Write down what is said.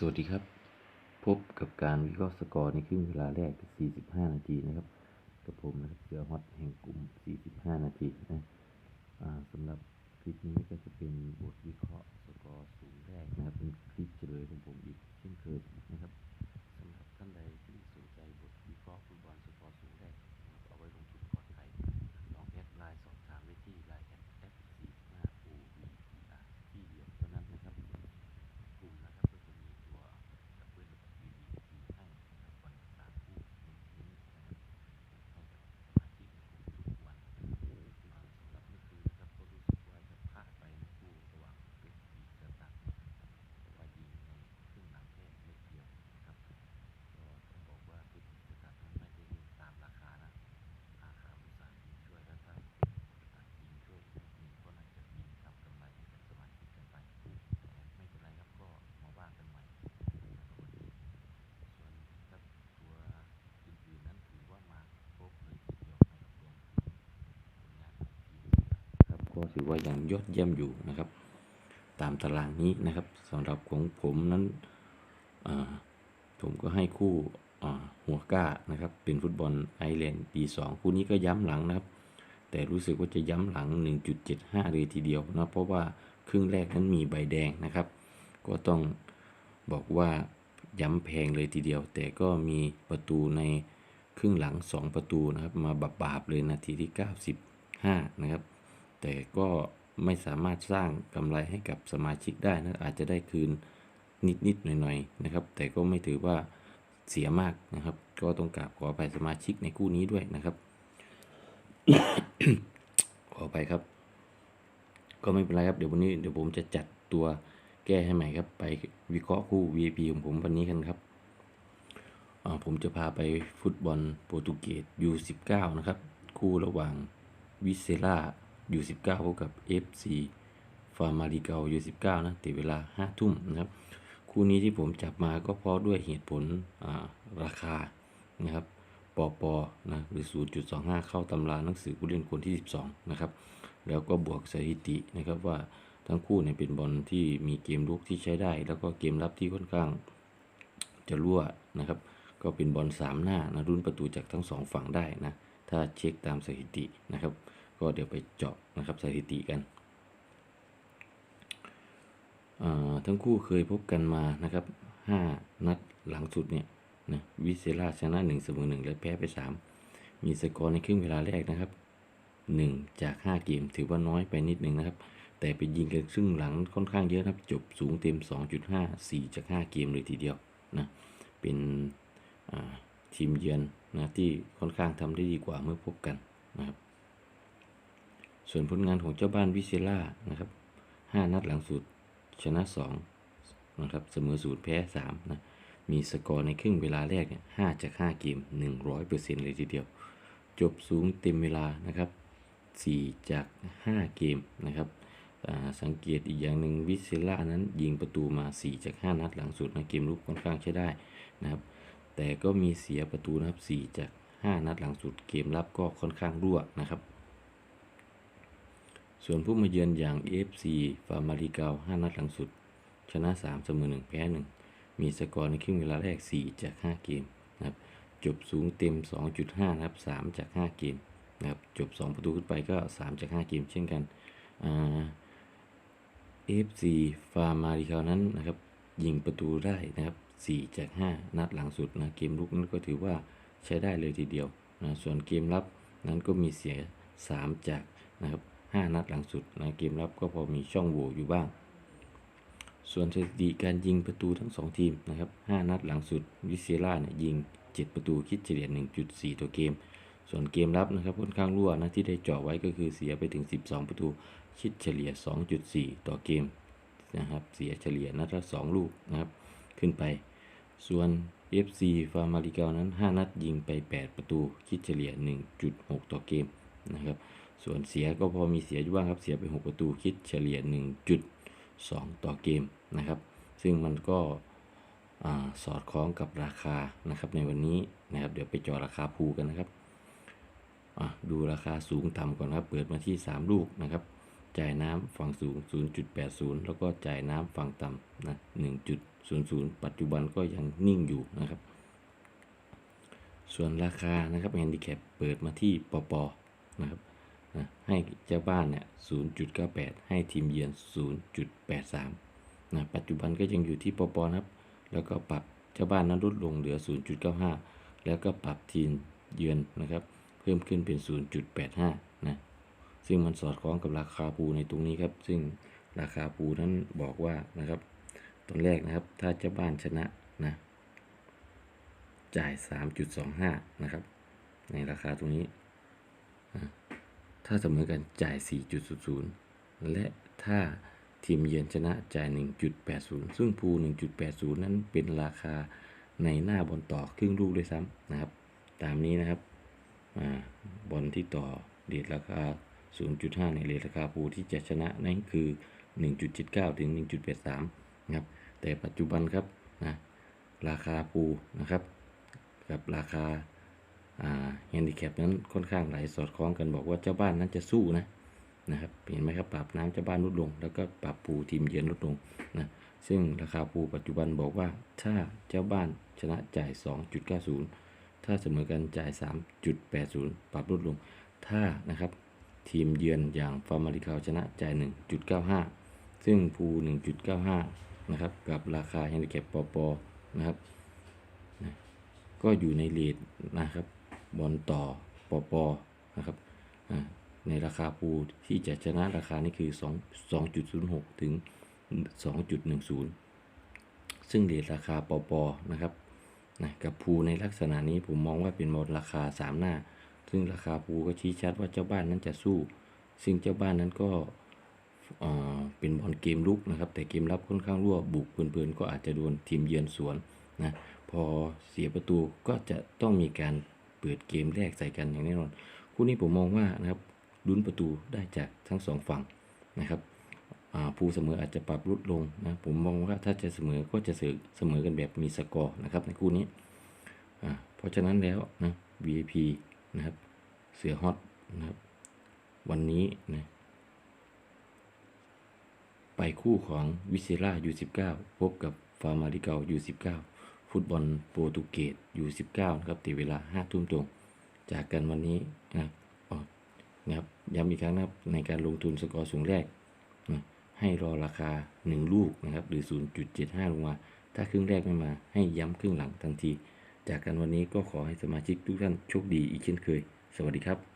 สวัสดีครับ พบกับการวิเคราะห์สกอร์ในครึ่งเวลาแรก 45 นาทีนะครับกับผมนะครับเสือฮอตแห่งกลุ่ม 45 นาทีนะสำหรับคลิปนี้ก็จะเป็นบทวิเคราะห์สกอร์ ว่ายังยอดเยี่ยมอยู่นะครับ ตามตารางนี้นะครับสำหรับของผมนั้นผมก็ให้คู่หัวก้านะครับ เป็นฟุตบอลไอร์แลนด์ปี 2 คู่นี้ก็ย้ำหลังนะครับ แต่รู้สึกว่าจะย้ำหลัง 1.75 เลยทีเดียวนะ เพราะว่าครึ่งแรกนั้นมีใบแดงนะครับ ก็ต้องบอกว่าย้ำแพงเลยทีเดียว แต่ก็มีประตูในครึ่งหลัง 2 ประตูนะครับ มาบาบเลยนาทีที่ 95 นะครับ แต่ก็ไม่สามารถสร้างกำไรให้กับสมาชิกได้นะอาจจะได้คืนนิดๆหน่อยๆนะครับ แต่ก็ไม่ถือว่าเสียมากนะครับ ก็ต้องกราบขออภัยสมาชิกในคู่นี้ด้วยนะครับ ขอไปครับ ก็ไม่เป็นไรครับเดี๋ยววันนี้เดี๋ยวผมจะจัดตัวแก้ให้ใหม่ครับ ไปวิเคราะห์คู่ VIP ของผมวันนี้กันครับผมจะพาไปฟุตบอลโปรตุเกส U19 นะครับ คู่ระหว่างวิเซล่า U19 พบกับ FC ฟาร์มาริเกา U19 นะติดเวลา5ทุ่มนะครับ คู่นี้ที่ผมจับมาก็เพราะด้วยเหตุผลอ่าราคานะครับปอปอนะหรือ 0.25 เข้าตำราหนังสือผู้เล่นคนที่ 12 นะครับ แล้วก็บวกสถิตินะครับว่าทั้งคู่เนี่ยเป็นบอลที่มีเกมลุกที่ใช้ได้ แล้วก็เกมรับที่ค่อนข้างจะรั่วนะครับ ก็เป็นบอลสามหน้านะรุ่นประตูจากทั้งสองฝั่งได้นะ ถ้าเช็คตามสถิตินะครับ ก็เดี๋ยวไปเจาะนะครับสถิติกันอ่าทั้งคู่เคยพบกันมานะครับ 5 นัดหลังสุดเนี่ยนะวิเซล่าชนะ1เสมอ1และแพ้ไป 3 มีสกอร์ในครึ่งเวลาแรกนะครับ 1 จาก 5 เกมถือว่าน้อยไปนิดนึงนะครับ แต่ไปยิงกันครึ่งหลังค่อนข้างเยอะครับ จบสูงเต็ม 2.5 4 จาก 5 เกมเลยทีเดียวนะเป็นอ่าทีมเยือนนะที่ค่อนข้างทำได้ดีกว่าเมื่อพบกันนะครับ ส่วนผลงานของเจ้าบ้านวิเซล่านะครับ5นัดหลังสุดชนะ2นะครับเสมอศูนย์แพ้3นะมีสกอร์ในครึ่งเวลาแรกเนี่ย5จาก5เกม 100%เลยทีเดียว จบสูงเต็มเวลานะครับ4จาก 5 เกมนะครับสังเกตอีกอย่างหนึ่งวิเซล่านั้นยิงประตูมา 4 จาก 5 นัดหลังสุดนะเกมลุกค่อนข้างใช้ได้นะครับ แต่ก็มีเสียประตูนะครับ 4 จาก 5 นัดหลังสุดเกมรับก็ค่อนข้างรั่วนะครับ ส่วนผู้มาเยือนอย่าง AFC ฟาร์มาริเกา5นัดหลังสุด ชนะ 3 เสมอ 1 แพ้ 1 มีสกอร์ในครึ่งเวลาแรก 4 จาก 5 เกมนะครับจบสูงเต็ม 2.5 นะครับ 3 จาก 5 เกมนะครับจบ 2 ประตูขึ้นไปก็ 3 จาก 5 เกม เช่นกันเอ่า AFC ฟาร์มาริเกานั้นนะครับยิงประตูได้นะครับ 4 จาก 5 นัดหลังสุดนะเกมลุกนั้นก็ถือว่าใช้ได้เลยทีเดียวนะส่วนเกมรับนั้นก็มีเสีย 3 จากนะครับ 5 นัดหลังสุดนะเกมรับก็พอมีช่องโหว่อยู่บ้าง ส่วนสถิติการยิงประตูทั้ง 2 ทีมนะครับ 5 นัดหลังสุดวิเซล่าเนี่ยยิง 7 ประตูคิดเฉลี่ย 1.4ต่อเกม ส่วนเกมรับนะครับค่อนข้างรั่วนะที่ได้เจาะไว้ก็คือเสียไปถึง 12 ประตูคิดเฉลี่ย 2.4 ต่อเกมนะครับเสียเฉลี่ยนัดละ 2 ลูกนะครับขึ้นไป ส่วน FC ฟาร์มาริเกานั้น 5 นัดยิงไป 8 ประตู คิดเฉลี่ย 1.6 ต่อเกมนะครับ ส่วนเสียก็พอมีเสียอยู่บ้างครับ เสียไป 6 ประตูคิดเฉลี่ย 1.2 ต่อเกมนะครับ ซึ่งมันก็สอดคล้องกับราคานะครับในวันนี้นะครับ เดี๋ยวไปจอราคาภูกันนะครับ ดูราคาสูงต่ำก่อนครับ เปิดมาที่ 3 ลูกนะครับ จ่ายน้ำฝั่งสูง 0.80 แล้วก็จ่ายน้ำฝั่งต่ำนะ1.00 ปัจจุบันก็ยังนิ่งอยู่นะครับ ส่วนราคานะครับแฮนดิแคปเปิดมาที่ปปนะครับ ให้เจ้าบ้านเนี่ย0.98 ให้ทีมเยือน 0.83นะปัจจุบันก็ยังอยู่ที่ปปนะครับ แล้วก็ปรับเจ้าบ้านนั้นลดลงเหลือ 0.95 แล้วก็ปรับทีมเยือนนะครับ เพิ่มขึ้นเป็น 0.85 นะ ซึ่งมันสอดคล้องกับราคาปูในตรงนี้ครับ ซึ่งราคาปูนั้นบอกว่านะครับ ตอนแรกนะครับ ถ้าเจ้าบ้านชนะนะ จ่าย 3.25 นะครับ ในราคาตรงนี้ ถ้าเสมอกันจ่าย 4.00 และถ้าทีมเยือนชนะจ่าย 1.80 ซึ่งพู1.80 นั้นเป็นราคาในหน้าบอลต่อครึ่งลูกด้วยซ้ำนะครับ ตามนี้นะครับอาบอลที่ต่อเรทราคา 0.5 ในเรทราคาปูที่จะชนะนั่นคือ 1.79 ถึง 1.83 นะครับ แต่ปัจจุบันครับนะราคาปูนะครับ กับราคา แฮนดิแคปนั้นค่อนข้างไหลสอดคล้องกันบอกว่าเจ้าบ้านนั้นจะสู้นะนะครับเห็นไหมครับปรับน้ำเจ้าบ้านลดลง แล้วก็ปรับปูทีมเยือนลดลงนะซึ่งราคาปูปัจจุบันบอกว่าถ้าเจ้าบ้านชนะจ่าย 2.90 ถ้าเสมอกันจ่าย 3.80 ปรับลดลง ถ้านะครับทีมเยือนอย่างฟาร์มาริคาวชนะจ่าย 1.95 ซึ่งปู1.95 นะครับ กับราคาแฮนดิแคปปปนะครับ ก็อยู่ในเลทนะครับ บอลต่อปอปอนะครับอ่าในราคาปูที่จะชนะราคานี่คือ 2 2.06 ถึง 2.10 ซึ่งเลทราคาปอปอนะครับนะกับภูในลักษณะนี้ผมมองว่าเป็นบอลราคา 3 หน้า ซึ่งราคาภูก็ชี้ชัดว่าเจ้าบ้านนั้นจะสู้ ซึ่งเจ้าบ้านนั้นก็เอ่อเป็นบอลเกมลุกนะครับ แต่เกมรับค่อนข้างรั่วบุกเพลินๆก็อาจจะโดนทีมเยือนสวนนะพอเสียประตูก็จะต้องมีการ เปิดเกมแรกใส่กันอย่างแน่นอน คู่นี้ผมมองว่านะครับลุ้นประตูได้จากทั้งสองฝั่งนะครับผู้เสมออาจจะปรับลดลงนะผมมองว่าถ้าจะเสมอก็จะเสมอเสมอกันแบบมีสกอร์นะครับในคู่นี้เพราะฉะนั้นแล้วนะ VIP นะครับเสือฮอตนะครับวันนี้นะไปคู่ของวิเซล่า U19 พบกับฟาร์มาริเกา U19 ฟุตบอลโปรตุเกส U19 นะครับตีเวลา5ทุ่มตรง จากกันวันนี้นะนะครับย้ำอีกครั้งนะครับในการลงทุนสกอร์สูงแรกนะให้รอราคา 1 ลูกนะครับหรือ 0.75 ลงมา ถ้าครึ่งแรกไม่มา ให้ย้ำครึ่งหลังทันที จากกันวันนี้ก็ขอให้สมาชิกทุกท่านโชคดีอีกเช่นเคย สวัสดีครับ